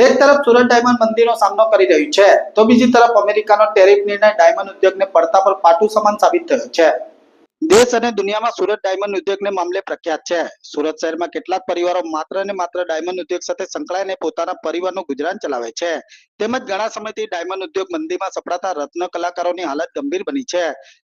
એક તરફ સુરત ડાયમંડ મંદીનો સામનો કરી રહ્યું છે, તો બીજી તરફ અમેરિકાનો ટેરિફ નિર્ણય ડાયમંડ ઉદ્યોગને પડતા પર પાટું સમાન સાબિત થયો છે. દેશ અને દુનિયામાં સુરત ડાયમંડ ઉદ્યોગને મામલે પ્રખ્યાત છે. સુરત શહેરમાં કેટલાક પરિવારો માત્ર ને માત્ર ડાયમંડ ઉદ્યોગ સાથે સંકળાઈને પોતાના પરિવારનું ગુજરાન ચલાવે છે. તેમજ ઘણા સમયથી ડાયમંડ ઉદ્યોગ મંદીમાં સપડાતા રત્ન કલાકારોની હાલત ગંભીર બની છે.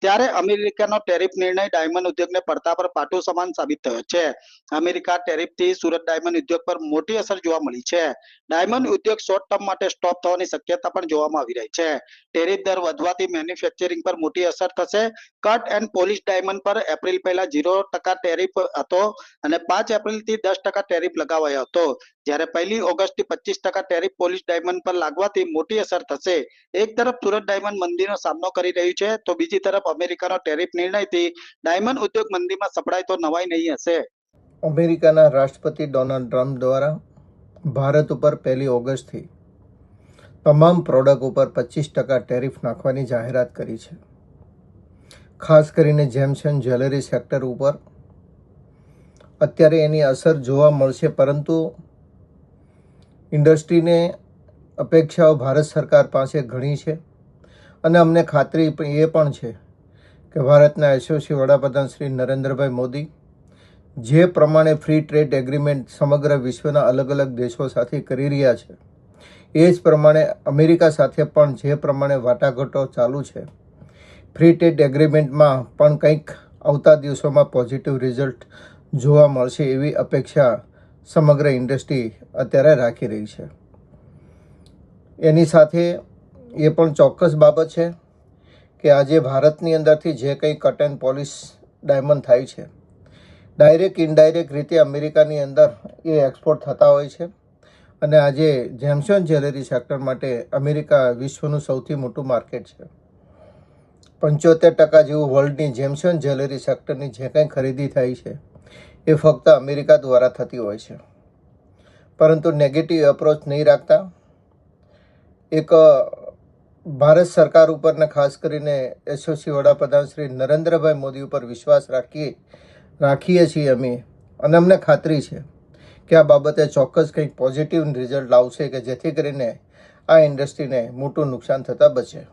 ત્યારે અમેરિકાનો ટેરિફ નિર્ણય ડાયમંડ ઉદ્યોગને પડતા પર પાટો સમાન સાબિત થયો છે. અમેરિકા ટેરિફથી સુરત ડાયમંડ ઉદ્યોગ પર મોટી અસર જોવા મળી છે. ડાયમંડ ઉદ્યોગ શોર્ટ ટર્મ માટે સ્ટોપ થવાની શક્યતા પણ જોવામાં આવી રહી છે. ટેરિફ દર વધવાથી મેન્યુફેક્ચરિંગ પર મોટી અસર થશે. કટ એન્ડ પોલિશ ડાયમંડ પર એપ્રિલ પહેલા ઝીરો ટકા ટેરિફ હતો અને પાંચ એપ્રિલથી દસ ટકા ટેરિફ લગાવાયો હતો. જ્યારે પહેલી ઓગસ્ટથી પચીસ ટકા ટેરિફ પોલીસ ડાયમંડ પર લાગવાથી મોટી અસર થશે. એક તરફ સુરત ડાયમંડ મંદીનો સામનો કરી રહ્યું છે, તો બીજી તરફ અમેરિકાનો ટેરિફ નિર્ણયથી ડાયમંડ ઉદ્યોગ મંદીમાં સપડાય તો નવાઈ નહીં હશે. અમેરિકાના રાષ્ટ્રપતિ ડોનાલ્ડ ટ્રમ્પ દ્વારા ભારત ઉપર પહેલી ઓગસ્ટથી તમામ પ્રોડક્ટ ઉપર પચીસ ટકા ટેરિફ નાખવાની જાહેરાત કરી છે. ખાસ કરીને જેમ્સ એન્ડ જ્વેલરી સેક્ટર ઉપર અત્યારે એની અસર જોવા મળશે, પરંતુ ઇન્ડસ્ટ્રીને અપેક્ષાઓ ભારત સરકાર પાસે ઘણી છે અને અમને ખાતરી એ પણ છે કે ભારતના યશસ્વી વડાપ્રધાન શ્રી નરેન્દ્રભાઈ મોદી જે પ્રમાણે ફ્રી ટ્રેડ એગ્રીમેન્ટ સમગ્ર વિશ્વના અલગ અલગ દેશો સાથે કરી રહ્યા છે, એ જ પ્રમાણે અમેરિકા સાથે પણ જે પ્રમાણે વાટાઘાટો ચાલુ છે ફ્રી ટ્રેડ એગ્રીમેન્ટમાં પણ કંઈક આવતા દિવસોમાં પોઝિટિવ રિઝલ્ટ જોવા મળશે એવી અપેક્ષા સમગ્ર ઇન્ડસ્ટ્રી અત્યારે રાખી રહી છે. એની સાથે એ પણ ચોક્કસ બાબત છે કે આજે ભારતની અંદરથી જે કંઈ કટ એન્ડ પોલિશ ડાયમંડ થાય છે, ડાયરેક્ટ ઇનડાયરેક્ટ રીતે અમેરિકાની અંદર એ એક્સપોર્ટ થતા હોય છે. અને આજે જેમ્સન જ્વેલરી સેક્ટર માટે અમેરિકા વિશ્વનું સૌથી મોટું માર્કેટ છે. પંચોતેર ટકા જેવું વર્લ્ડની જેમ્સન જ્વેલરી સેક્ટરની જે કંઈ ખરીદી થાય છે એ ફક્ત અમેરિકા દ્વારા થતી હોય છે. પરંતુ નેગેટિવ એપ્રોચ નહીં રાખતા. એક ભારત સરકાર ઉપરને ખાસ કરીને યશસ્વી વડાપ્રધાન શ્રી નરેન્દ્રભાઈ મોદી ઉપર વિશ્વાસ રાખીએ રાખીએ છીએ અમે. અને અમને ખાતરી છે કે આ બાબતે ચોક્કસ કંઈક પોઝિટિવ રિઝલ્ટ લાવશે કે જેથી કરીને આ ઇન્ડસ્ટ્રીને મોટું નુકસાન થતાં બચે.